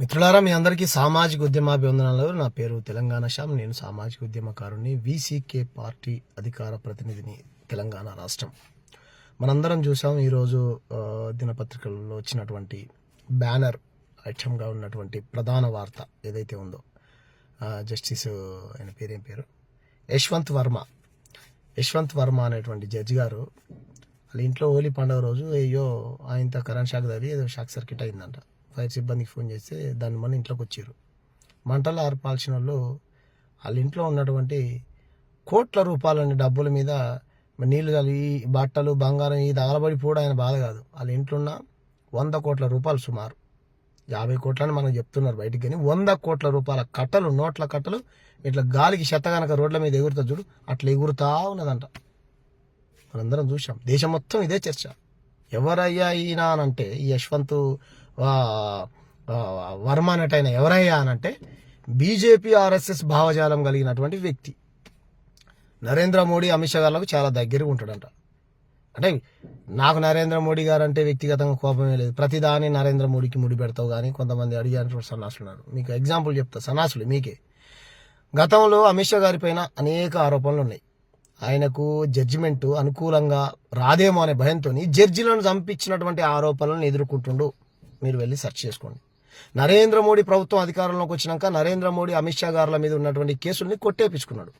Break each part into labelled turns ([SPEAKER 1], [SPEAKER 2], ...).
[SPEAKER 1] మిత్రులారా మీ అందరికీ సామాజిక ఉద్యమాభివందనాలు. నా పేరు తెలంగాణ శ్యామ్. నేను సామాజిక ఉద్యమకారుని వీసీకే పార్టీ అధికార ప్రతినిధిని తెలంగాణ రాష్ట్రం. మనందరం చూసాం ఈరోజు దినపత్రికల్లో వచ్చినటువంటి బ్యానర్ ఐటమ్గా ఉన్నటువంటి ప్రధాన వార్త ఏదైతే ఉందో. జస్టిస్ ఆయన పేరేం పేరు? యశ్వంత్ వర్మ. యశ్వంత్ వర్మ అనేటువంటి జడ్జి గారు వాళ్ళ ఇంట్లో హోలీ పండుగ రోజు అయ్యో ఆయనతో కరెంట్ షాక్ తగిలి ఏదో షాక్ సర్క్యూట్ అయిందంట. ఫైర్ సిబ్బందికి ఫోన్ చేస్తే దాని మన ఇంట్లోకి వచ్చారు మంటలు ఆర్పాల్సిన వాళ్ళు వాళ్ళ ఇంట్లో ఉన్నటువంటి కోట్ల రూపాయలని డబ్బుల మీద నీళ్ళు కలిగి బట్టలు బంగారం ఇది తగలబడిపోవడం ఆయన బాధ కాదు. వాళ్ళ ఇంట్లో ఉన్న వంద కోట్ల రూపాయలు సుమారు. యాభై కోట్లని మనం చెప్తున్నారు బయటికి కానీ వంద కోట్ల రూపాయల కట్టలు నోట్ల కట్టలు ఇట్లా గాలికి చెత్తగనక రోడ్ల మీద ఎగురుతా చూడు అట్లా ఎగురుతా ఉన్నదంట. మనందరం చూసాం దేశం మొత్తం ఇదే చర్చ. ఎవరయ్యా ఈయన అంటే ఈ యశ్వంత్ వర్మ అన్నట్టు ఎవరయ్యా అనంటే బీజేపీ ఆర్ఎస్ఎస్ భావజాలం కలిగినటువంటి వ్యక్తి. నరేంద్ర మోడీ అమిత్ షా గారికి చాలా దగ్గరగా ఉంటాడంట. అంటే నాకు నరేంద్ర మోడీ గారు అంటే వ్యక్తిగతంగా కోపమే లేదు. ప్రతిదాని నరేంద్ర మోడీకి ముడి పెడతావు కానీ కొంతమంది అడిగినటువంటి సన్నాసులు ఉన్నారు మీకు ఎగ్జాంపుల్ చెప్తా సన్నాసులు మీకే. గతంలో అమిత్ షా గారి పైన అనేక ఆరోపణలు ఉన్నాయి. ఆయనకు జడ్జిమెంట్ అనుకూలంగా రాదేమో అనే భయంతో జడ్జిలను చంపించినటువంటి ఆరోపణలను ఎదుర్కొంటుండు మీరు వెళ్ళి సెర్చ్ చేసుకోండి. నరేంద్ర మోడీ ప్రభుత్వం అధికారంలోకి వచ్చినాక నరేంద్ర మోడీ అమిత్ షా గారుల మీద ఉన్నటువంటి కేసుల్ని కొట్టేపించుకున్నాడు.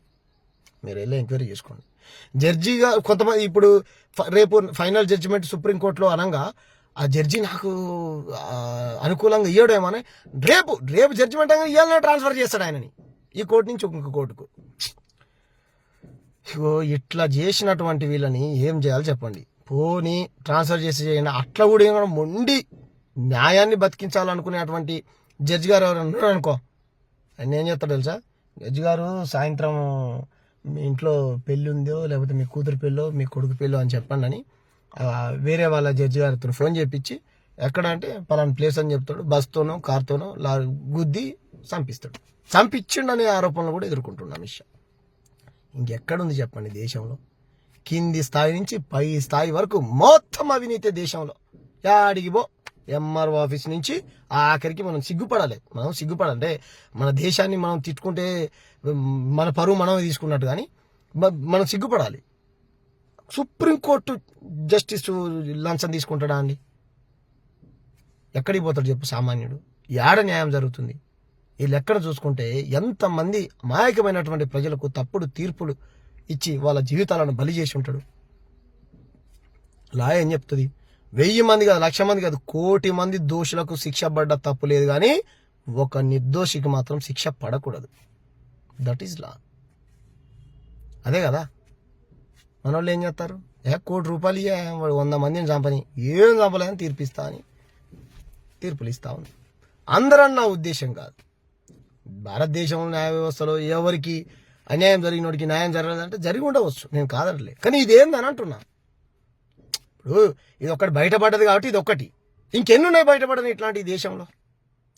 [SPEAKER 1] మీరు వెళ్ళి ఎంక్వైరీ చేసుకోండి. జడ్జిగా కొంతమంది ఇప్పుడు ఫ- రేపు ఫైనల్ జడ్జిమెంట్ సుప్రీంకోర్టులో అనగా ఆ జడ్జి నాకు అనుకూలంగా ఇయ్యడేమని రేపు రేపు జడ్జిమెంట్ అనగా ఇవాళనే ట్రాన్స్ఫర్ చేస్తాడు ఆయనని. ఈ కోర్టు నుంచి ఇంకొక కోర్టుకు. ఇగో ఇట్లా చేసినటువంటి వీళ్ళని ఏం చేయాలో చెప్పండి. పోనీ ట్రాన్స్ఫర్ చేసి చేయండి. అట్లా కూడా మొండి న్యాయాన్ని బతికించాలనుకునేటువంటి జడ్జి గారు ఎవరైనా అనుకో ఆయన ఏం చెప్తాడు తెలుసా? జడ్జి గారు సాయంత్రం మీ ఇంట్లో పెళ్ళి ఉందో లేకపోతే మీ కూతురు పెళ్ళో మీ కొడుకు పెళ్ళో అని చెప్పండి అని వేరే వాళ్ళ జడ్జి గారితో ఫోన్ చేపించి ఎక్కడ అంటే పలానా ప్లేస్ అని చెప్తాడు. బస్తోనో కార్తోనో లా గుద్ది చంపిస్తాడు. చంపించిండు అనే ఆరోపణలు కూడా ఎదుర్కొంటున్నాం అమిత్ షా ఇంకెక్కడుంది చెప్పండి దేశంలో? కింది స్థాయి నుంచి పై స్థాయి వరకు మొత్తం అవినీతి దేశంలో. యాడికి పో. ఎంఆర్ఓ ఆఫీస్ నుంచి ఆఖరికి మనం సిగ్గుపడాలి. మనం సిగ్గుపడాలంటే మన దేశాన్ని మనం తిట్టుకుంటే మన పరువు మనమే తీసుకున్నట్టు కానీ మనం సిగ్గుపడాలి. సుప్రీంకోర్టు జస్టిస్ లంచం తీసుకుంటాడా అండి? ఎక్కడికి పోతాడు చెప్పు సామాన్యుడు? ఏడ న్యాయం జరుగుతుంది? వీళ్ళు ఎక్కడ చూసుకుంటే ఎంతమంది మాయకమైనటువంటి ప్రజలకు తప్పుడు తీర్పులు ఇచ్చి వాళ్ళ జీవితాలను బలి చేసి ఉంటాడు. లా ఏం చెప్తుంది? వెయ్యి మంది కాదు లక్ష మంది కాదు కోటి మంది దోషులకు శిక్ష పడ్డ తప్పు లేదు కానీ ఒక నిర్దోషికి మాత్రం శిక్ష పడకూడదు. దట్ ఈస్ లా అదే కదా. మన వాళ్ళు ఏం చేస్తారు? ఏ కోటి రూపాయలు ఇయ్య, వాడు వంద మందిని చంపని. ఏం చంపలేదని తీర్పిస్తా అని తీర్పులు ఇస్తా ఉంది. అందరన్న ఉద్దేశం కాదు. భారతదేశంలో న్యాయ వ్యవస్థలో ఎవరికి అన్యాయం జరిగినోడికి న్యాయం జరగలేదంటే జరిగి ఉండవచ్చు. నేను కాదట్లే కానీ ఇదేందని అంటున్నా. ఇప్పుడు ఇది ఒకటి బయటపడ్డది కాబట్టి ఇది ఒక్కటి ఇంకెన్ని ఉన్నాయి బయటపడని ఇట్లాంటి దేశంలో?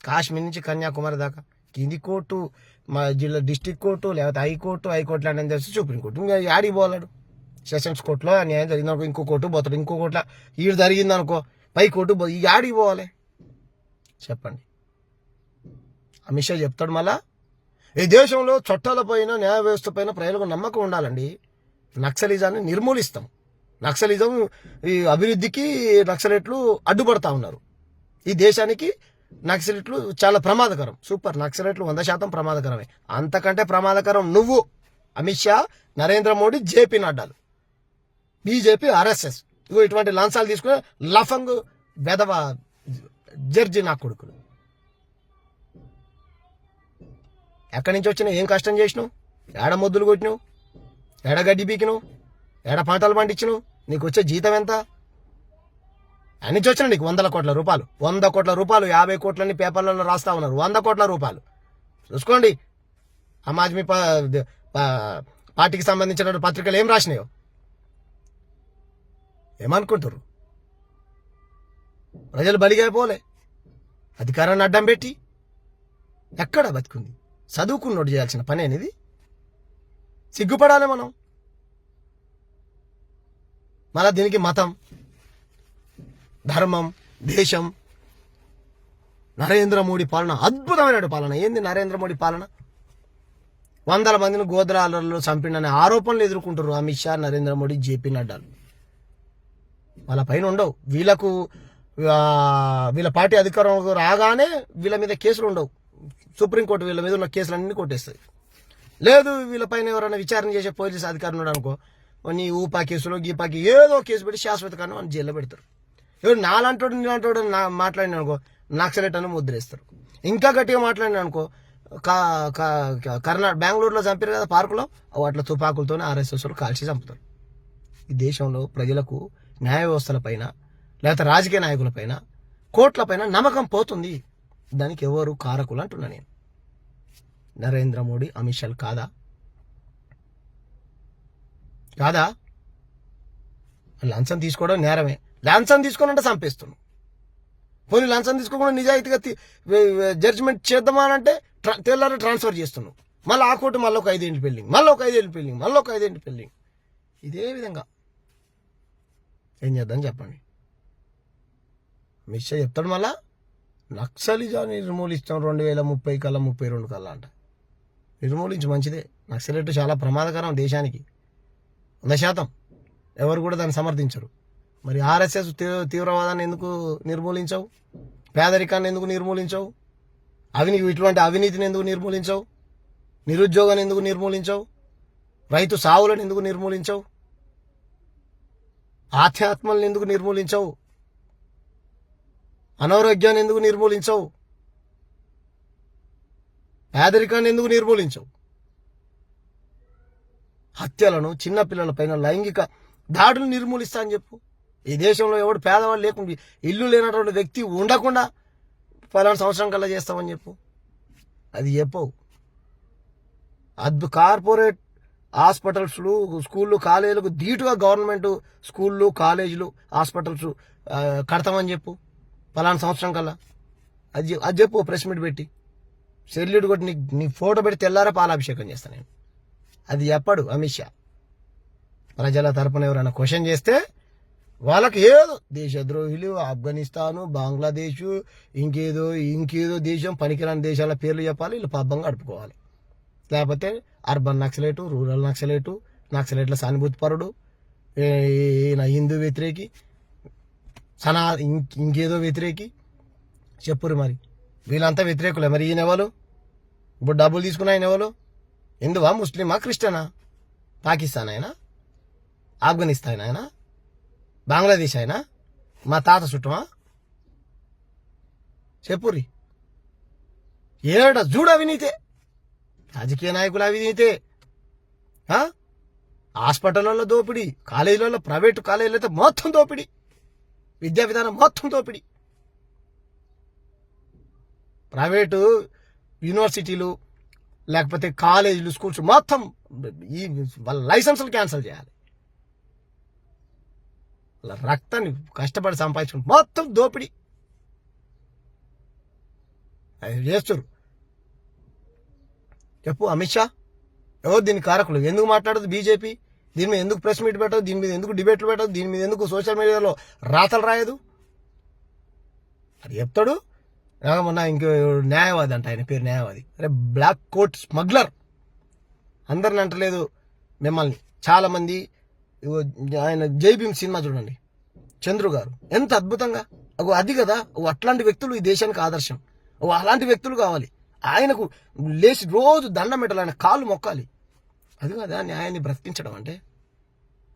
[SPEAKER 1] కాశ్మీర్ నుంచి కన్యాకుమారి దాకా. కింది కోర్టు మా జిల్లా డిస్టిక్ కోర్టు లేకపోతే హైకోర్టు హైకోర్టు లాంటి తెలిసి సుప్రీంకోర్టు ఇంకా యాడికి పోలాడు సెషన్స్ కోర్టులో న్యాయం జరిగిందనుకో ఇంకో కోర్టు పోతాడు. ఇంకో కోర్టులో ఈడు జరిగిందనుకో పై కోర్టు పో ఈ యాడికి పోవాలి. చెప్పండి. అమిత్ షా చెప్తాడు మళ్ళా? ఈ దేశంలో చట్టాలపైన న్యాయ వ్యవస్థ పైన ప్రజలకు నమ్మకం ఉండాలండి. నక్సలిజాన్ని నిర్మూలిస్తాం. నక్సలిజం ఈ అభివృద్ధికి నక్సలెట్లు అడ్డుపడతా ఉన్నారు. ఈ దేశానికి నక్సలెట్లు చాలా ప్రమాదకరం. సూపర్. నక్సలెట్లు వంద శాతం ప్రమాదకరమే. అంతకంటే ప్రమాదకరం నువ్వు Amit Shah Narendra Modi JP నడ్డాలు. BJP RSS. ఇగో ఇటువంటి లంచాలు తీసుకుని లఫంగ్ బెదవ జడ్జి నా కొడుకులు. ఎక్కడి నుంచి వచ్చినావు? ఏం కష్టం చేసినావు? ఏడ మొద్దులు కొట్టినావు? ఏడ గడ్డి పీకినావు? ఏడ పంటలు పండించినావు? నీకు వచ్చే జీతం ఎంత? అన్ని నుంచి నీకు వందల కోట్ల రూపాయలు. వంద కోట్ల రూపాయలు యాభై కోట్లని పేపర్లలో రాస్తా ఉన్నారు. వంద కోట్ల రూపాయలు. చూసుకోండి. ఆమ్ ఆద్మీ పార్టీకి సంబంధించిన పత్రికలు ఏం రాసినాయో? ఏమనుకుంటారు ప్రజలు బలిగైపోలే అధికారాన్ని అడ్డం పెట్టి ఎక్కడ బతుకుంది? చదువుకున్నోడు చేయాల్సిన పని అనేది సిగ్గుపడాలి మనం. మళ్ళా దీనికి మతం ధర్మం దేశం నరేంద్ర మోడీ పాలన అద్భుతమైన పాలన. ఏంది నరేంద్ర మోడీ పాలన? వందల మందిని గోద్రాలలో చంపిండనే ఆరోపణలు ఎదుర్కొంటారు అమిత్ షా నరేంద్ర మోడీ జేపీ నడ్డాలు వాళ్ళ పైన ఉండవు. వీళ్ళకు వీళ్ళ పార్టీ అధికారం రాగానే వీళ్ళ మీద కేసులు ఉండవు. సుప్రీంకోర్టు వీళ్ళ మీద ఉన్న కేసులన్నీ కొట్టేస్తాయి. లేదు వీళ్ళపైన ఎవరైనా విచారణ చేసే పోలీస్ అధికారులు ఉన్నాడు అనుకో నీ ఊపా కేసులో గీపాకి ఏదో కేసు పెట్టి శాశ్వత కారణం అని జైల్లో పెడతారు. ఎవరు నాలాంటోడు నీలాంటోడు నా మాట్లాడిన అనుకో నక్సలెట్ అని ముద్రేస్తారు. ఇంకా గట్టిగా మాట్లాడిన అనుకో కా కా- కర్ణాటక బెంగళూరులో చంపారు కదా పార్కులో అట్లా తుపాకులతోనే ఆర్ఎస్ఎస్ కాల్చి చంపుతారు. ఈ దేశంలో ప్రజలకు న్యాయ వ్యవస్థలపైన లేకపోతే రాజకీయ నాయకులపైన కోట్లపైన నమ్మకం పోతుంది. దానికి ఎవరు కారకులు అంటున్నా నేను. నరేంద్ర మోడీ అమిత్ షాలు కాదా? కాదా? లంచం తీసుకోవడం నేరమే. లంచం తీసుకోనంటే చంపేస్తున్నాం పోనీ లంచం తీసుకోకుండా నిజాయితీగా జడ్జిమెంట్ చేద్దామా అని అంటే ట్రా- తెల్లారి ట్రాన్స్ఫర్ చేస్తున్నాం మళ్ళీ ఆ కోర్టు మళ్ళీ ఒక ఐదేంటి పెళ్ళింగ్ మళ్ళీ ఒక ఐదేంటి పెళ్ళింగ్ మళ్ళీ ఒక ఐదేంటి పెళ్ళింగ్ ఇదే విధంగా. ఏం చేద్దాం చెప్పండి. మిస్ చెప్తాడు మళ్ళా? నక్సలిజాన్ని నిర్మూలిస్తాం రెండు వేల ముప్పై కల్లా ముప్పై రెండు కల్లా అంట. నిర్మూలించి మంచిదే. నక్సలెట్ చాలా ప్రమాదకరం దేశానికి. వంద శాతం. ఎవరు కూడా దాన్ని సమర్థించరు. మరి ఆర్ఎస్ఎస్ తీ- తీవ్రవాదాన్ని ఎందుకు నిర్మూలించవు? పేదరికాన్ని ఎందుకు నిర్మూలించవు? అవినీతి ఇటువంటి అవినీతిని ఎందుకు నిర్మూలించవు? నిరుద్యోగాన్ని ఎందుకు నిర్మూలించవు? రైతు సావులను ఎందుకు నిర్మూలించవు? ఆధ్యాత్మల్ని ఎందుకు నిర్మూలించవు? అనారోగ్యాన్ని ఎందుకు నిర్మూలించవు? పేదరికాన్ని ఎందుకు నిర్మూలించవు? హత్యలను చిన్నపిల్లలపైన లైంగిక దాడులు నిర్మూలిస్తా అని చెప్పు. ఈ దేశంలో ఎవడు పేదవాళ్ళు లేకుండా ఇల్లు లేనటువంటి వ్యక్తి ఉండకుండా పలానా సంవత్సరం కల్లా చేస్తామని చెప్పు. అది చెప్పవు. అద్భు కార్పొరేట్ హాస్పిటల్స్లు స్కూళ్ళు కాలేజీలకు ధీటుగా గవర్నమెంట్ స్కూళ్ళు కాలేజీలు హాస్పిటల్స్ కడతామని చెప్పు. పలానా సంవత్సరం కల్లా. అది అది చెప్పు ప్రెస్ మీట్ పెట్టి. సెల్యూట్ కొట్టి నీ నీ ఫోటో పెట్టి తెల్లారా పాలాభిషేకం చేస్తాను నేను. అది చెప్పడు అమిత్ షా. ప్రజల తరపున ఎవరైనా క్వశ్చన్ చేస్తే వాళ్ళకి ఏదో దేశద్రోహులు ఆఫ్ఘనిస్తాను బంగ్లాదేశ్ ఇంకేదో ఇంకేదో దేశం పనికిరాని దేశాల పేర్లు చెప్పాలి వీళ్ళు పబ్బంగా గడుపుకోవాలి లేకపోతే అర్బన్ నక్సలేటు రూరల్ నక్సలేటు నక్సలేట్ల సానుభూతిపరుడు ఈయన హిందూ వ్యతిరేకి సనా ఇం- ఇంకేదో వ్యతిరేకి. చెప్పురు మరి. వీళ్ళంతా వ్యతిరేకులే. మరి ఈయన ఎవరు ఇప్పుడు డబ్బులు తీసుకున్న ఆయన ఎవరు హిందువా ముస్లిమా క్రిస్టియనా? పాకిస్తాన్ అయినా ఆఫ్ఘనిస్తాన్ అయినా బంగ్లాదేశ్ అయినా మా తాత చుట్టమా? చెప్పురి ఏడ చూడు అవినీతే రాజకీయ నాయకుల అవినీతే హాస్పిటల్లో దోపిడీ కాలేజీలలో ప్రైవేటు కాలేజీలో అయితే మొత్తం దోపిడీ. విద్యా విధానం మొత్తం దోపిడీ. ప్రైవేటు యూనివర్సిటీలు లేకపోతే కాలేజీలు స్కూల్స్ మొత్తం ఈ వాళ్ళ లైసెన్సులు క్యాన్సిల్ చేయాలి. వాళ్ళ రక్తాన్ని కష్టపడి సంపాదించుకుని మొత్తం దోపిడీ. అది చేస్తారు చెప్పు అమిత్ షా ఎవరు దీని కారకులు? ఎందుకు మాట్లాడదు బీజేపీ? దీని మీద ఎందుకు ప్రెస్ మీట్ పెట్టదు దీని మీద ఎందుకు డిబేట్లు పెట్టదు దీని మీద ఎందుకు సోషల్ మీడియాలో రాతలు రాయదు? అది చెప్తాడు. మొన్న ఇంకో న్యాయవాది అంట ఆయన పేరు న్యాయవాది. అరే బ్లాక్ కోట్ స్మగ్లర్ అందరిని అంటలేదు మిమ్మల్ని. చాలా మంది ఆయన జైభీమ్ సినిమా చూడండి. చంద్రు గారు. ఎంత అద్భుతంగా. అగో అది కదా. ఓ అట్లాంటి వ్యక్తులు ఈ దేశానికి ఆదర్శం. ఓ అలాంటి వ్యక్తులు కావాలి. ఆయనకు లేచి రోజు దండం పెట్టాలి ఆయన కాళ్ళు మొక్కాలి. అది కదా న్యాయాన్ని బ్రతికించడం అంటే?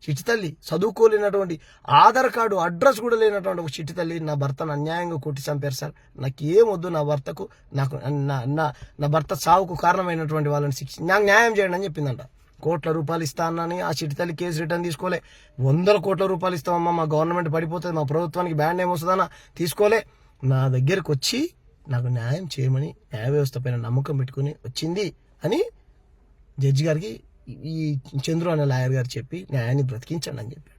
[SPEAKER 1] చిట్టి తల్లి చదువుకోలేనటువంటి ఆధార్ కార్డు అడ్రస్ కూడా లేనటువంటి ఒక చిట్టి తల్లి నా భర్తను అన్యాయంగా కొట్టి చంపారు సార్. నాకు ఏమొద్దు నా భర్తకు నాకు నా నా నా భర్త సావుకు కారణమైనటువంటి వాళ్ళని శిక్ష నాకు న్యాయం చేయండి అని చెప్పిందంట. కోట్ల రూపాయలు ఇస్తా అన్నని ఆ చిట్టి తల్లి కేసు రిటర్న్ తీసుకోలే. వందల కోట్ల రూపాయలు ఇస్తామమ్మా మా గవర్నమెంట్ పడిపోతుంది మా ప్రభుత్వానికి బ్యాండ్ ఏమొస్తుందన్నా తీసుకోలే. నా దగ్గరికి వచ్చి నాకు న్యాయం చేయమని న్యాయ వ్యవస్థ పైన నమ్మకం పెట్టుకుని వచ్చింది అని జడ్జి గారికి ఈ చంద్రు అనే లాయర్ గారు చెప్పి న్యాయాన్ని బ్రతికించండి అని చెప్పాడు.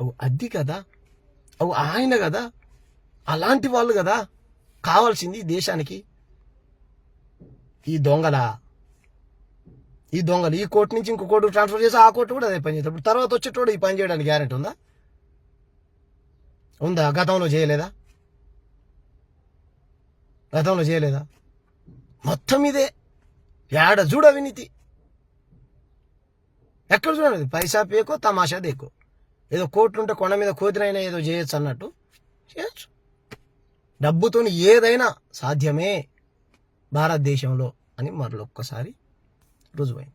[SPEAKER 1] అవు అది కదా? అవు ఆయన కదా? అలాంటి వాళ్ళు కదా? కావాల్సింది ఈ దేశానికి. ఈ దొంగలా ఈ దొంగలు ఈ కోర్టు నుంచి ఇంకో కోర్టు ట్రాన్స్ఫర్ చేసి ఆ కోర్టు కూడా అదే పని చేస్తాడు తర్వాత వచ్చేటోడు ఈ పని చేయడానికి గ్యారెంటీ ఉందా? ఉందా? గతంలో చేయలేదా? గతంలో చేయలేదా? మొత్తం ఇదే. ఏడ చూడ అవినీతి. ఎక్కడ చూడండి పైసా పేకో తమాషా దేకో ఏదో కోట్లుంటే కొండ మీద కోతినైనా ఏదో చేయొచ్చు అన్నట్టు చేయొచ్చు. డబ్బుతో ఏదైనా సాధ్యమే భారతదేశంలో అని మరొక్కసారి రుజువైంది.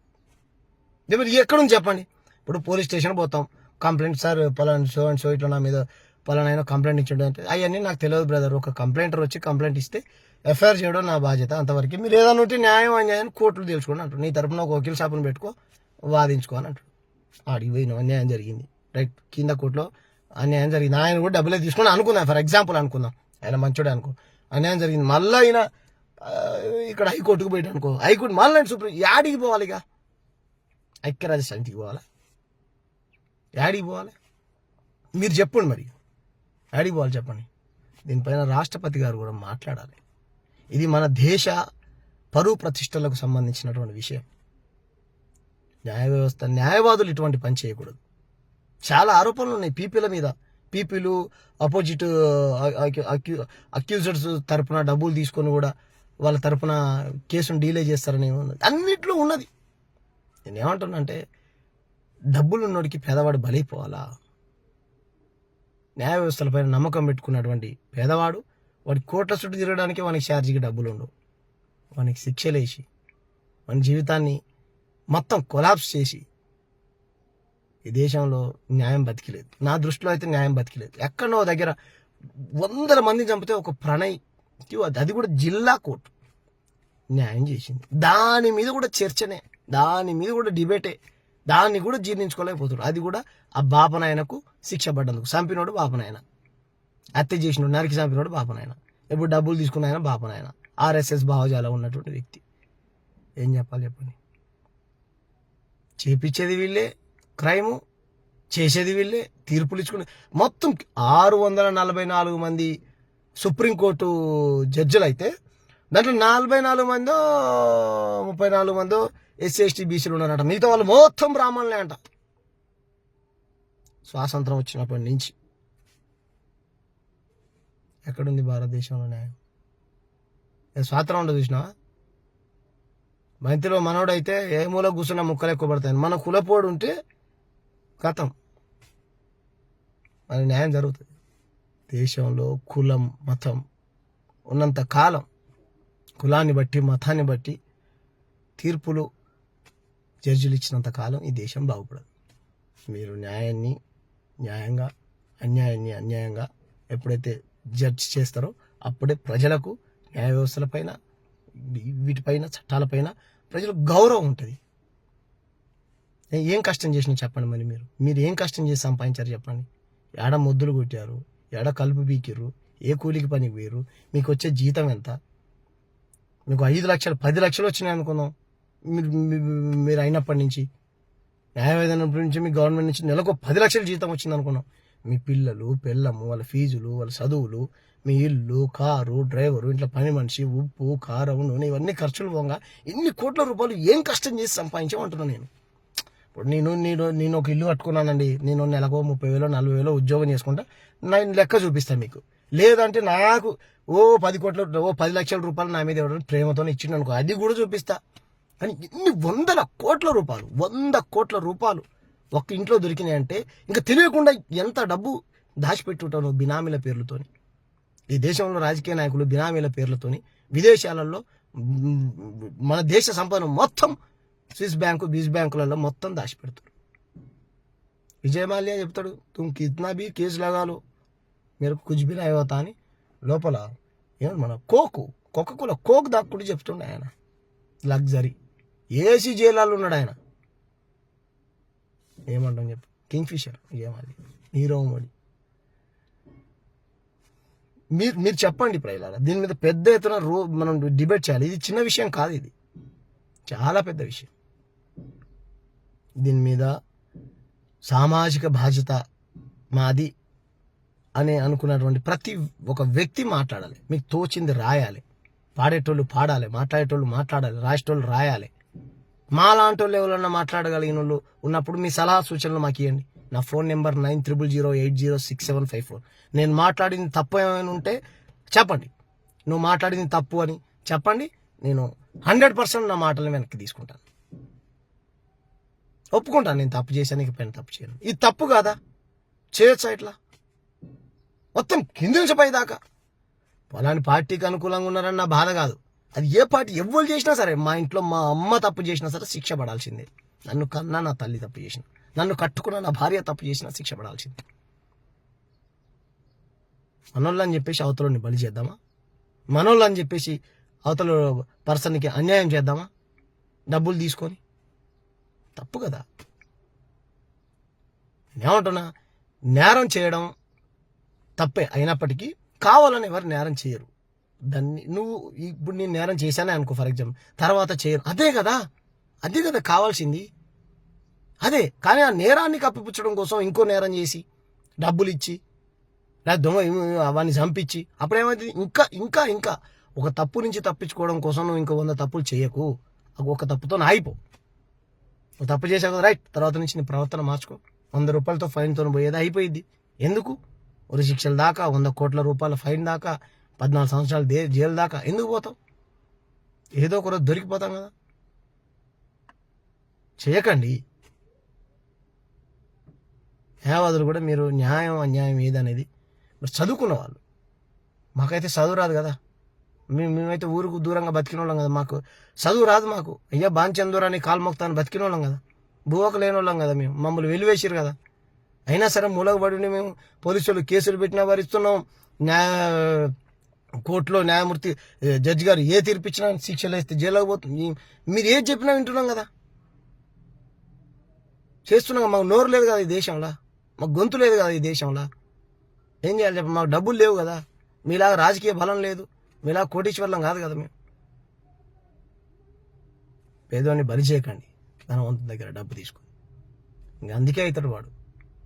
[SPEAKER 1] మీరు మరి ఎక్కడ నుంచి చెప్పండి? ఇప్పుడు పోలీస్ స్టేషన్ పోతాం. కంప్లైంట్ సార్ పలానా షో అండ్ షో ఇట్లా నా మీద పలానైనా కంప్లైంట్ ఇచ్చాడు అంటే అవన్నీ నాకు తెలియదు బ్రదర్. ఒక కంప్లైంటర్ వచ్చి కంప్లైంట్ ఇస్తే ఎఫ్ఐఆర్ చేయడం నా బాధ్యత. అంతవరకు మీరు ఏదైనా ఉంటే న్యాయం అన్యాయం కోర్టులు తెలుసుకోండి అంటారు. నీ తరపున ఒక వకీల్ షాపును పెట్టుకో. వాదించుకో అని అంటాడు. ఆడికి పోయిన అన్యాయం జరిగింది. రైట్ కింద కోర్టులో అన్యాయం జరిగింది. ఆయన కూడా డబ్బులే తీసుకుని అనుకుందాం ఫర్ ఎగ్జాంపుల్ అనుకుందాం ఆయన మంచోడే అనుకో. అన్యాయం జరిగింది. మళ్ళీ ఆయన ఇక్కడ హైకోర్టుకు పోయాడు అనుకో. హైకోర్టు మళ్ళీ సూపర్ సుప్రీం యాడికి పోవాలి ఇక? ఐక్యరాజ్య సమితికి పోవాలా? యాడికి పోవాలి? మీరు చెప్పండి మరి. యాడికి పోవాలి చెప్పండి. దీనిపైన రాష్ట్రపతి గారు కూడా మాట్లాడాలి. ఇది మన దేశ పరువు ప్రతిష్టలకు సంబంధించినటువంటి విషయం. న్యాయ వ్యవస్థ న్యాయవాదులు ఇటువంటి పని చేయకూడదు. చాలా ఆరోపణలు ఉన్నాయి పీపీల మీద. పీపీలు అపోజిట్ అక్యూజర్స్ uh, తరపున డబ్బులు తీసుకొని కూడా వాళ్ళ తరపున కేసును డీలే చేస్తారని అన్నిట్లో ఉన్నది. నేను ఏమంటున్నానంటే డబ్బులు ఉన్నోడికి పేదవాడు బలైపోవాలా? న్యాయ వ్యవస్థలపై నమ్మకం పెట్టుకున్నటువంటి పేదవాడు వాడి కోట్ల చుట్టూ తిరగడానికి వానికి ఛార్జీకి డబ్బులు ఉండవు వానికి శిక్షలేసి మన జీవితాన్ని మొత్తం కొలాప్స్ చేసి ఈ దేశంలో న్యాయం బతికిలేదు. నా దృష్టిలో అయితే న్యాయం బతికిలేదు. ఎక్కడో దగ్గర వందల మంది చంపితే ఒక ప్రణయ్ అది కూడా జిల్లా కోర్టు న్యాయం చేసింది. దాని మీద కూడా చర్చనే దాని మీద కూడా డిబేటే దాన్ని కూడా జీర్ణించుకోలేకపోతున్నాడు అది కూడా ఆ బాపనాయనకు శిక్ష పడ్డందుకు. చంపినోడు బాపనాయన. హత్య చేసినోడు నరికి చంపినోడు బాపనాయన. ఇప్పుడు డబ్బులు తీసుకున్న ఆయన బాపనాయన. ఆర్ఎస్ఎస్ భావజాల ఉన్నటువంటి వ్యక్తి. ఏం చెప్పాలి చెప్పండి? చేపించేది వీళ్ళే క్రైము చేసేది వీళ్ళే తీర్పులు ఇచ్చుకునే మొత్తం ఆరు వందల నలభై నాలుగు మంది సుప్రీంకోర్టు జడ్జిలు అయితే దాంట్లో నలభై నాలుగు మందో ముప్పై నాలుగు మందో ఎస్సీ ఎస్టీ బీసీలు ఉన్నారంట. మిగతా వాళ్ళు మొత్తం బ్రాహ్మణులే అంట. స్వాతంత్రం వచ్చినప్పటి నుంచి. ఎక్కడుంది భారతదేశంలో న్యాయం? స్వాతంత్రం ఉండదు చూసినావా? మైతిలో మనోడైతే ఏ మూల కూర్చున్న ముక్కలు ఎక్కువ పడతాయి మన కులపోడు ఉంటే కథం మరి న్యాయం జరుగుతుంది. దేశంలో కులం మతం ఉన్నంత కాలం కులాన్ని బట్టి మతాన్ని బట్టి తీర్పులు జడ్జిలు ఇచ్చినంత కాలం ఈ దేశం బాగుపడదు. మీరు న్యాయాన్ని న్యాయంగా అన్యాయాన్ని అన్యాయంగా ఎప్పుడైతే జడ్జ్ చేస్తారో అప్పుడే ప్రజలకు న్యాయ వ్యవస్థలపైన వీటిపైన చట్టాలపైన ప్రజలకు గౌరవం ఉంటుంది. ఏం కష్టం చేసినా చెప్పండి మరి మీరు. మీరు ఏం కష్టం చేసి సంపాదించారు చెప్పండి. ఏడ ముద్దులు కొట్టారు ఏడ కలుపు బీకిర్రు ఏ కూలికి పనికి పోయారు మీకు వచ్చే జీతం ఎంత? మీకు ఐదు లక్షలు పది లక్షలు వచ్చినాయి అనుకుందాం. మీరు మీరు అయినప్పటి నుంచి న్యాయవేదనప్పటి నుంచి మీ గవర్నమెంట్ నుంచి నెలకు పది లక్షల జీతం వచ్చింది అనుకున్నాం మీ పిల్లలు పిల్లము వాళ్ళ ఫీజులు వాళ్ళ చదువులు మీ ఇల్లు కారు డ్రైవరు ఇంట్లో పని మనిషి ఉప్పు కారం నూనె ఇవన్నీ ఖర్చులు పోగా ఇన్ని కోట్ల రూపాయలు ఏం కష్టం చేసి సంపాదించామంటున్నాను నేను. ఇప్పుడు నేను నేను నేను ఒక ఇల్లు కట్టుకున్నానండి. నేను నెలకు ముప్పై వేలో నలభై వేలో ఉద్యోగం చేసుకుంటా. నేను లెక్క చూపిస్తాను మీకు. లేదంటే నాకు ఓ పది కోట్ల ఓ పది లక్షల రూపాయలు నా మీద ఇవ్వడం ప్రేమతో ఇచ్చిండు అనుకో అది కూడా చూపిస్తా. కానీ ఇన్ని వందల కోట్ల రూపాయలు వంద కోట్ల రూపాయలు ఒక్క ఇంట్లో దొరికినాయి అంటే ఇంకా తెలియకుండా ఎంత డబ్బు దాచిపెట్టుంటాను బినామీల పేర్లతోని. ఈ దేశంలో రాజకీయ నాయకులు బినామీల పేర్లతోని విదేశాలలో మన దేశ సంపదను మొత్తం స్విస్ బ్యాంకు బీస్ బ్యాంకులలో మొత్తం దాచిపెడతారు. విజయ్ మాల్యా చెప్తాడు తుమ్ కిత్నా బీ కేసు లగాలు మీరు కుజ్బిన్ బి నహీ అని లోపల ఏమన్నా మన కోకు కోకకోల కోక్ దాక్కుంటూ చెప్తుండే ఆయన. లగ్జరీ. ఏసీ జైలాలు ఉన్నాడు ఆయన. ఏమంటాం చెప్పు. కింగ్ ఫిషర్ ఏమది నీరవ్ మోడీ. మీరు మీరు చెప్పండి ప్రజలారా దీని మీద పెద్ద ఎత్తున రో మనం డిబేట్ చేయాలి. ఇది చిన్న విషయం కాదు ఇది. చాలా పెద్ద విషయం. దీని మీద సామాజిక బాధ్యత మాది అని అనుకున్నటువంటి ప్రతి ఒక వ్యక్తి మాట్లాడాలి. మీకు తోచింది రాయాలి. పాడేటోళ్ళు పాడాలి మాట్లాడేటోళ్ళు మాట్లాడాలి రాసేటోళ్ళు రాయాలి. మా లాంటి వాళ్ళు ఎవరన్నా మాట్లాడగలిగిన వాళ్ళు ఉన్నప్పుడు మీ సలహా సూచనలు మాకు ఇవ్వండి నా phone number nine triple zero eight zero six seven five four. నేను మాట్లాడింది తప్పు ఏమైనా ఉంటే చెప్పండి. నువ్వు మాట్లాడింది తప్పు అని చెప్పండి. నేను హండ్రెడ్ పర్సెంట్ నా మాటలను వెనక్కి తీసుకుంటాను. ఒప్పుకుంటాను నేను తప్పు చేశాను ఇక పైన తప్పు చేయను. ఇది తప్పు కాదా? చేయొచ్చా ఇట్లా? మొత్తం కింది నుంచి పై దాకా పార్టీకి అనుకూలంగా ఉన్నారని నా బాధ కాదు. అది ఏ పార్టీ ఎవ్వరు చేసినా సరే మా ఇంట్లో మా అమ్మ తప్పు చేసినా సరే శిక్ష పడాల్సిందే. నన్ను కన్నా నా తల్లి తప్పు చేసిన నన్ను కట్టుకున్న నా భార్య తప్పు చేసినా శిక్ష పడాల్సిందే. మనోళ్ళు అని చెప్పేసి అవతలని బలి చేద్దామా? మనోళ్ళు అని చెప్పేసి అవతల పర్సన్కి అన్యాయం చేద్దామా? డబ్బులు తీసుకొని? తప్పు కదా. నేనేమంటున్నా నేరం చేయడం తప్పే అయినప్పటికీ కావాలని ఎవరు నేరం చేయరు. దాన్ని నువ్వు ఇప్పుడు నేను నేరం చేశానే అనుకో ఫర్ ఎగ్జాంపుల్ తర్వాత చేయను. అదే కదా? అదే కదా కావాల్సింది? అదే. కానీ ఆ నేరాన్ని కప్పిపుచ్చడం కోసం ఇంకో నేరం చేసి డబ్బులు ఇచ్చి లేదా దొంగ అవన్నీ చంపించి అప్పుడేమైంది? ఇంకా ఇంకా ఇంకా. ఒక తప్పు నుంచి తప్పించుకోవడం కోసం నువ్వు ఇంకో వంద తప్పులు చేయకు. ఒక తప్పుతో ఆగిపో. నువ్వు తప్పు చేసావు కదా రైట్. తర్వాత నుంచి నీ ప్రవర్తన మార్చుకో. వంద రూపాయలతో ఫైన్తో పోయేది అయిపోయింది ఎందుకు? ఒక శిక్షల దాకా వంద కోట్ల రూపాయల ఫైన్ దాకా పద్నాలుగు సంవత్సరాలు దే జైలు దాకా ఎందుకు పోతాం? ఏదో ఒక రోజు దొరికిపోతాం కదా. చేయకండి. న్యాయవాదులు కూడా మీరు న్యాయం అన్యాయం ఏదనేది మీరు చదువుకున్న వాళ్ళు. మాకైతే చదువు రాదు కదా. మేము మేమైతే ఊరుకు దూరంగా బతికిన వాళ్ళం కదా మాకు. చదువు రాదు మాకు. అయ్యా బాంచందూర్ అని కాలు మొక్తాను బతికిన వాళ్ళం కదా. బువ్వకు లేని వాళ్ళం కదా మేము. మమ్మల్ని వెలివేసారు కదా. అయినా సరే మూలగబడి మేము పోలీసులు కేసులు పెట్టినా వారిస్తున్నాం న్యాయ కోర్టులో న్యాయమూర్తి జడ్జి గారు ఏ తీర్పిచ్చినా శిక్షలు వేస్తే జైలుకి పోతుంది మీరు ఏది చెప్పినా వింటున్నాం కదా. చేస్తున్నాం మాకు నోరు లేదు కదా ఈ దేశంలో. మాకు గొంతు లేదు కదా ఈ దేశంలో. ఏం చేయాలి చెప్ప మాకు డబ్బులు లేవు కదా. మీలాగా రాజకీయ బలం లేదు. మీలాగా కోటీశ్వర్లం కాదు కదా మేము. పేదవాడిని బలి చేయకండి. ధనవంతుని దగ్గర డబ్బు తీసుకుని ఇంకా అందుకే అవుతాడు వాడు.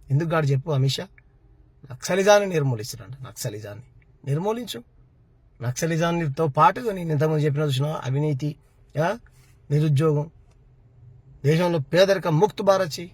[SPEAKER 1] ఎందుకు గాడు చెప్పు అమిత్ షా? నక్సలిజాన్ని నిర్మూలిస్తాడంట నక్సలిజాన్ని. నిర్మూలించు. నక్సలిజాన్నితో పాటుగా నేను ఇంతకుముందు చెప్పిన చూసిన అవినీతి నిరుద్యోగం దేశంలో పేదరిక ముక్త్ భారత్ చెయ్యి